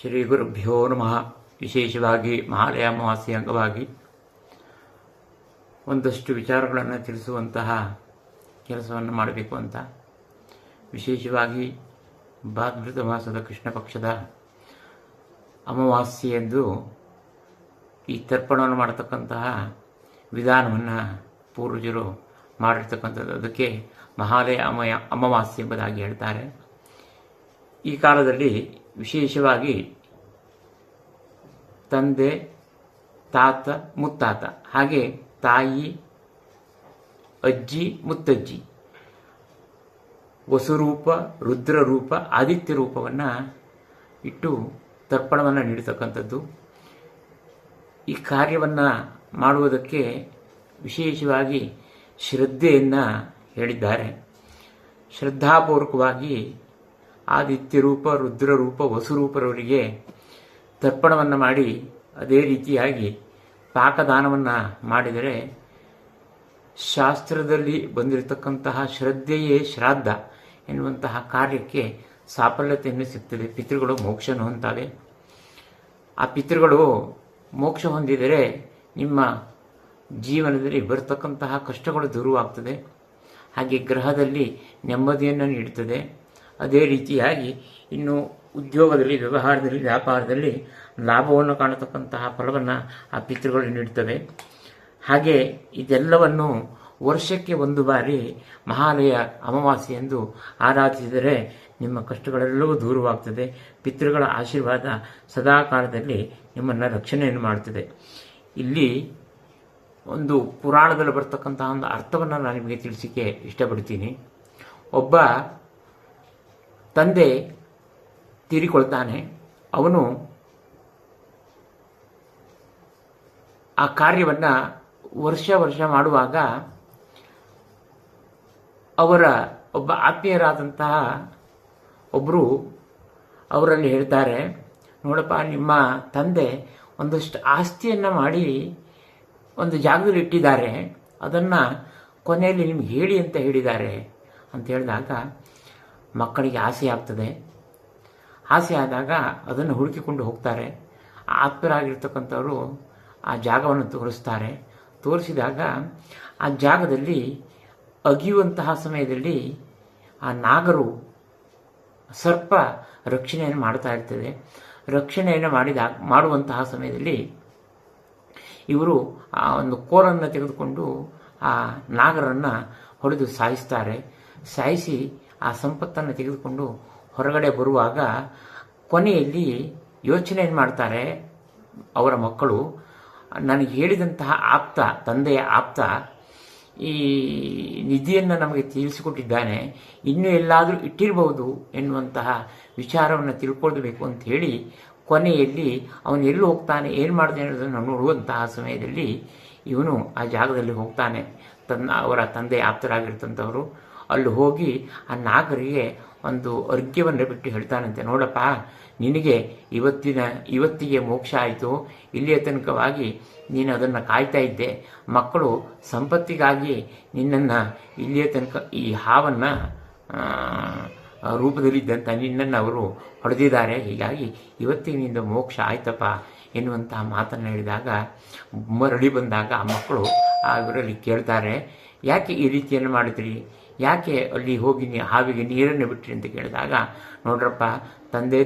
ಶ್ರೀ ಗುರುಭ್ಯೋ ನಮಃ. ವಿಶೇಷವಾಗಿ ಮಹಾಲಯ ಅಮಾವಾಸ್ಯ ಅಂಗವಾಗಿ ಒಂದಷ್ಟು ವಿಚಾರಗಳನ್ನು ತಿಳಿಸುವಂತಹ ಕೆಲಸವನ್ನು ಮಾಡಬೇಕು ಅಂತ. ವಿಶೇಷವಾಗಿ ಭಾದ್ರತ ಮಾಸದ ಕೃಷ್ಣ ಪಕ್ಷದ ಅಮಾವಾಸ್ಯೆಯಂದು ಈ ತರ್ಪಣವನ್ನು ಮಾಡತಕ್ಕಂತಹ ವಿಧಾನವನ್ನು ಪೂರ್ವಜರು ಮಾಡಿರ್ತಕ್ಕಂಥದ್ದು. ಅದಕ್ಕೆ ಮಹಾಲಯ ಅಮಯ ಅಮಾವಾಸ್ಯೆ ಎಂಬುದಾಗಿ ಹೇಳ್ತಾರೆ. ಈ ಕಾಲದಲ್ಲಿ ವಿಶೇಷವಾಗಿ ತಂದೆ, ತಾತ, ಮುತ್ತಾತ. ಹಾಗೆ ತಾಯಿ, ಅಜ್ಜಿ, ಮುತ್ತಜ್ಜಿ. ವಸುರೂಪ, ರುದ್ರರೂಪ, ಆದಿತ್ಯ ರೂಪವನ್ನು ಇಟ್ಟು ತರ್ಪಣವನ್ನು ನೀಡತಕ್ಕಂಥದ್ದು. ಈ ಕಾರ್ಯವನ್ನು ಮಾಡುವುದಕ್ಕೆ ವಿಶೇಷವಾಗಿ ಶ್ರದ್ಧೆಯನ್ನು ಹೇಳಿದ್ದಾರೆ. ಶ್ರದ್ಧಾಪೂರ್ವಕವಾಗಿ ಆದಿತ್ಯ ರೂಪ ರುದ್ರರೂಪ, ವಸುರೂಪರವರಿಗೆ ತರ್ಪಣವನ್ನು ಮಾಡಿ ಅದೇ ರೀತಿಯಾಗಿ ಪಾಕದಾನವನ್ನು ಮಾಡಿದರೆ ಶಾಸ್ತ್ರದಲ್ಲಿ ಬಂದಿರತಕ್ಕಂತಹ ಶ್ರದ್ಧೆಯೇ ಶ್ರಾದ್ದ ಎನ್ನುವಂತಹ ಕಾರ್ಯಕ್ಕೆ ಸಾಫಲ್ಯತೆಯನ್ನು ಸಿಗ್ತದೆ. ಪಿತೃಗಳು ಮೋಕ್ಷ ಹೊಂದ್ತವೆ. ಆ ಪಿತೃಗಳು ಮೋಕ್ಷ ಹೊಂದಿದರೆ ನಿಮ್ಮ ಜೀವನದಲ್ಲಿ ಬರತಕ್ಕಂತಹ ಕಷ್ಟಗಳು ದೂರವಾಗ್ತದೆ. ಹಾಗೆ ಗ್ರಹದಲ್ಲಿ ನೆಮ್ಮದಿಯನ್ನು ನೀಡುತ್ತದೆ. ಅದೇ ರೀತಿಯಾಗಿ ಇನ್ನು ಉದ್ಯೋಗದಲ್ಲಿ, ವ್ಯವಹಾರದಲ್ಲಿ, ವ್ಯಾಪಾರದಲ್ಲಿ ಲಾಭವನ್ನು ಕಾಣತಕ್ಕಂತಹ ಫಲವನ್ನು ಆ ಪಿತೃಗಳು ನೀಡುತ್ತವೆ. ಹಾಗೆ ಇದೆಲ್ಲವನ್ನು ವರ್ಷಕ್ಕೆ ಒಂದು ಬಾರಿ ಮಹಾಲಯ ಅಮಾವಾಸ್ಯೆ ಎಂದು ಆರಾಧಿಸಿದರೆ ನಿಮ್ಮ ಕಷ್ಟಗಳೆಲ್ಲವೂ ದೂರವಾಗ್ತದೆ. ಪಿತೃಗಳ ಆಶೀರ್ವಾದ ಸದಾ ಕಾಲದಲ್ಲಿ ನಿಮ್ಮನ್ನು ರಕ್ಷಣೆಯನ್ನು ಮಾಡುತ್ತದೆ. ಇಲ್ಲಿ ಒಂದು ಪುರಾಣದಲ್ಲಿ ಬರ್ತಕ್ಕಂತಹ ಒಂದು ಅರ್ಥವನ್ನು ನಾನು ನಿಮಗೆ ತಿಳಿಸಿಕೆ ಇಷ್ಟಪಡ್ತೀನಿ ಒಬ್ಬ ತಂದೆ ತೀರಿಕೊಳ್ತಾನೆ. ಅವನು ಆ ಕಾರ್ಯವನ್ನು ವರ್ಷ ವರ್ಷ ಮಾಡುವಾಗ ಅವರ ಒಬ್ಬ ಆತ್ಮೀಯರಾದಂತಹ ಒಬ್ಬರು ಅವರಲ್ಲಿ ಹೇಳ್ತಾರೆ, ನೋಡಪ್ಪ, ನಿಮ್ಮ ತಂದೆ ಒಂದಷ್ಟು ಆಸ್ತಿಯನ್ನು ಮಾಡಿ ಒಂದು ಜಾಗದಲ್ಲಿ ಇಟ್ಟಿದ್ದಾರೆ. ಅದನ್ನು ಕೊನೆಯಲ್ಲಿ ನಿಮ್ಗೆ ಹೇಳಿ ಅಂತ ಹೇಳಿದ್ದಾರೆ. ಅಂತ ಹೇಳಿದಾಗ ಮಕ್ಕಳಿಗೆ ಆಸೆ ಆಗ್ತದೆ. ಆಸೆ ಆದಾಗ ಅದನ್ನು ಹುಡುಕಿಕೊಂಡು ಹೋಗ್ತಾರೆ. ಆತ್ಮರಾಗಿರ್ತಕ್ಕಂಥವರು ಆ ಜಾಗವನ್ನು ತೋರಿಸ್ತಾರೆ. ತೋರಿಸಿದಾಗ ಆ ಜಾಗದಲ್ಲಿ ಅಗಿಯುವಂತಹ ಸಮಯದಲ್ಲಿ ಆ ನಾಗರು ಸರ್ಪ ರಕ್ಷಣೆಯನ್ನು ಮಾಡ್ತಾ ಇರ್ತದೆ. ರಕ್ಷಣೆಯನ್ನು ಮಾಡಿದ, ಮಾಡುವಂತಹ ಸಮಯದಲ್ಲಿ ಇವರು ಆ ಒಂದು ಕೋಲನ್ನು ತೆಗೆದುಕೊಂಡು ಆ ನಾಗರನ್ನು ಹೊಡೆದು ಸಾಯಿಸ್ತಾರೆ. ಸಾಯಿಸಿ ಆ ಸಂಪತ್ತನ್ನು ತೆಗೆದುಕೊಂಡು ಹೊರಗಡೆ ಬರುವಾಗ ಕೊನೆಯಲ್ಲಿ ಯೋಚನೆಯನ್ನು ಮಾಡ್ತಾರೆ ಅವರ ಮಕ್ಕಳು? ನನಗೆ ಹೇಳಿದಂತಹ ಆಪ್ತ, ತಂದೆಯ ಆಪ್ತ ಈ ನಿಧಿಯನ್ನು ನಮಗೆ ತಿಳಿಸಿಕೊಟ್ಟಿದ್ದಾನೆ ಇನ್ನೂ ಎಲ್ಲಾದರೂ ಇಟ್ಟಿರಬಹುದು ಎನ್ನುವಂತಹ ವಿಚಾರವನ್ನು ತಿಳ್ಕೊಳ್ಬೇಕು ಅಂತ ಹೇಳಿ ಕೊನೆಯಲ್ಲಿ ಅವನು ಎಲ್ಲಿ ಹೋಗ್ತಾನೆ, ಏನು ಮಾಡ್ತಾನೆ ಅನ್ನೋದನ್ನು ನೋಡುವಂತಹ ಸಮಯದಲ್ಲಿ ಇವನು ಆ ಜಾಗದಲ್ಲಿ ಹೋಗ್ತಾನೆ. ತನ್ನ ಅವರ ತಂದೆ ಆಪ್ತರಾಗಿರ್ತಂಥವರು ಅಲ್ಲಿ ಹೋಗಿ ಆ ನಾಗರಿಗೆ ಒಂದು ಅರ್ಘ್ಯವನ್ನು ಬಿಟ್ಟು ಹೇಳ್ತಾನಂತೆ, ನೋಡಪ್ಪ, ನಿನಗೆ ಇವತ್ತಿನ, ಇವತ್ತಿಗೆ ಮೋಕ್ಷ ಆಯಿತು. ಇಲ್ಲಿಯ ತನಕವಾಗಿ ನೀನು ಅದನ್ನು ಕಾಯ್ತಾ ಇದ್ದೆ. ಮಕ್ಕಳು ಸಂಪತ್ತಿಗಾಗಿ ನಿನ್ನನ್ನು ಇಲ್ಲಿಯ ತನಕ ಈ ಹಾವನ್ನು ರೂಪದಲ್ಲಿದ್ದಂಥ ನಿನ್ನನ್ನು ಅವರು ಹೊಡೆದಿದ್ದಾರೆ ಹೀಗಾಗಿ ಇವತ್ತಿನಿಂದ ಮೋಕ್ಷ ಆಯ್ತಪ್ಪ ಎನ್ನುವಂತಹ ಮಾತನ್ನು ಹೇಳಿದಾಗ ಮರಳಿ ಬಂದಾಗ ಆ ಮಕ್ಕಳು ಆ ಇವರಲ್ಲಿ ಕೇಳ್ತಾರೆ, ಯಾಕೆ ಈ ರೀತಿಯನ್ನು ಮಾಡಿದ್ರಿ ಯಾಕೆ ಅಲ್ಲಿ ಹೋಗಿ ಹಾವಿಗೆ ನೀರನ್ನು ಬಿಟ್ಟಿರಿ ಅಂತ ಕೇಳಿದಾಗ ನೋಡ್ರಪ್ಪ ತಂದೆ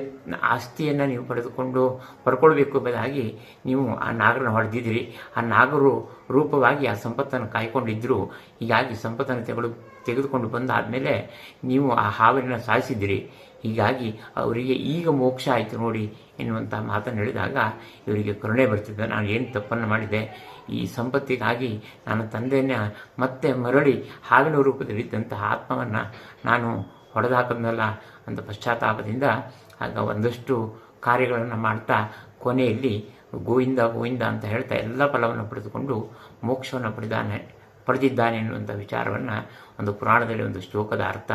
ಆಸ್ತಿಯನ್ನು ನೀವು ಪಡೆದುಕೊಂಡು ಪಡ್ಕೊಳ್ಬೇಕು ಎಂಬುದಾಗಿ ನೀವು ಆ ನಾಗರನ್ನು ಹೊಡೆದಿದ್ದೀರಿ. ಆ ನಾಗರು ರೂಪವಾಗಿ ಆ ಸಂಪತ್ತನ್ನು ಕಾಯ್ಕೊಂಡಿದ್ದರು ಹೀಗಾಗಿ ಸಂಪತ್ತನ್ನು ತೆಗೆದು, ತೆಗೆದುಕೊಂಡು ಬಂದಾದಮೇಲೆ ನೀವು ಆ ಹಾವಿನ ಸಾಯಿಸಿದ್ದೀರಿ ಹೀಗಾಗಿ ಅವರಿಗೆ ಈಗ ಮೋಕ್ಷ ಆಯಿತು ನೋಡಿ ಎನ್ನುವಂಥ ಮಾತನ್ನು ಹೇಳಿದಾಗ ಇವರಿಗೆ ಕರುಣೆ ಬರ್ತಿದ್ದೆ ನಾನು ಏನು ತಪ್ಪನ್ನು ಮಾಡಿದೆ? ಈ ಸಂಪತ್ತಿಗಾಗಿ ನನ್ನ ತಂದೆಯನ್ನು ಮತ್ತೆ ಮರಳಿ ಹಾವಿನ ರೂಪದಲ್ಲಿದ್ದಂತಹ ಆತ್ಮವನ್ನು ನಾನು ಹೊಡೆದಾಕದ್ನಲ್ಲ ಅಂತ ಪಶ್ಚಾತ್ತಾಪದಿಂದ ಆಗ ಒಂದಷ್ಟು ಕಾರ್ಯಗಳನ್ನು ಮಾಡ್ತಾ ಕೊನೆಯಲ್ಲಿ ಗೋವಿಂದ ಗೋವಿಂದ ಅಂತ ಹೇಳ್ತಾ ಎಲ್ಲ ಫಲವನ್ನು ಪಡೆದುಕೊಂಡು ಮೋಕ್ಷವನ್ನು ಪಡೆದಾನೆ, ಪಡೆದಿದ್ದಾನೆ ಎನ್ನುವಂಥ ವಿಚಾರವನ್ನು ಒಂದು ಪುರಾಣದಲ್ಲಿ ಒಂದು ಶ್ಲೋಕದ ಅರ್ಥ.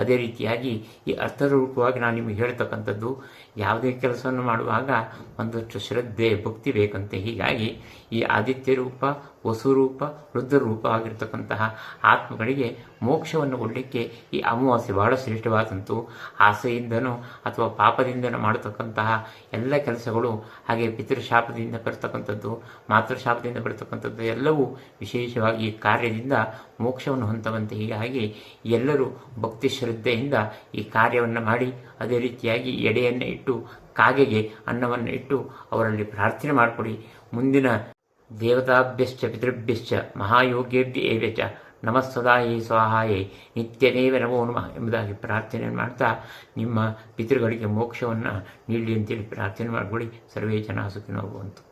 ಅದೇ ರೀತಿಯಾಗಿ ಈ ಅರ್ಥರೂಪವಾಗಿ ನಾನು ನಿಮಗೆ ಹೇಳ್ತಕ್ಕಂಥದ್ದು, ಯಾವುದೇ ಕೆಲಸವನ್ನು ಮಾಡುವಾಗ ಒಂದಷ್ಟು ಶ್ರದ್ಧೆ, ಭಕ್ತಿ ಬೇಕಂತೆ. ಹೀಗಾಗಿ ಈ ಆದಿತ್ಯ ರೂಪ ವಸುರೂಪ ರುದ್ರರೂಪ ಆಗಿರ್ತಕ್ಕಂತಹ ಆತ್ಮಗಳಿಗೆ ಮೋಕ್ಷವನ್ನು ಕೊಡಲಿಕ್ಕೆ ಈ ಅಮಾವಾಸ್ಯೆ ಬಹಳ ಶ್ರೇಷ್ಠವಾದಂತು. ಆಸೆಯಿಂದನೋ ಅಥವಾ ಪಾಪದಿಂದನೋ ಮಾಡತಕ್ಕಂತಹ ಎಲ್ಲ ಕೆಲಸಗಳು ಹಾಗೆ ಪಿತೃಶಾಪದಿಂದ ಬರ್ತಕ್ಕಂಥದ್ದು, ಮಾತೃಶಾಪದಿಂದ ಬರ್ತಕ್ಕಂಥದ್ದು, ಎಲ್ಲವೂ ವಿಶೇಷವಾಗಿ ಕಾರ್ಯದಿಂದ ಮೋಕ್ಷವನ್ನು ಹೊಂದುವಂತೆ. ಹೀಗಾಗಿ ಎಲ್ಲರೂ ಭಕ್ತಿ ಶ್ರದ್ಧೆಯಿಂದ ಈ ಕಾರ್ಯವನ್ನು ಮಾಡಿ, ಅದೇ ರೀತಿಯಾಗಿ ಎಡೆಯನ್ನು ಇಟ್ಟು, ಕಾಗೆಗೆ ಅನ್ನವನ್ನು ಇಟ್ಟು ಅವರಲ್ಲಿ ಪ್ರಾರ್ಥನೆ ಮಾಡಿಕೊಡಿ. ಮುಂದಿನ ದೇವತಾಭ್ಯಶ್ಚ, ಪಿತೃಭ್ಯಶ್ಚ ಮಹಾಯೋಗ್ಯೇಭ್ಯ ಏವ್ಯಚ ಚ ನಮಃ ಸದಾಯೇ ಸ್ವಾಹಾಯೇ ನಿತ್ಯದೇವ ನಮೋ ನಮಃ ಎಂಬುದಾಗಿ ಪ್ರಾರ್ಥನೆ ಮಾಡ್ತಾ ನಿಮ್ಮ ಪಿತೃಗಳಿಗೆ ಮೋಕ್ಷವನ್ನು ನೀಡಿ ಅಂತೇಳಿ ಪ್ರಾರ್ಥನೆ ಮಾಡಿಕೊಳ್ಳಿ ಸರ್ವೇ ಜನ ಸುಖಿನೋ ಭವಂತು.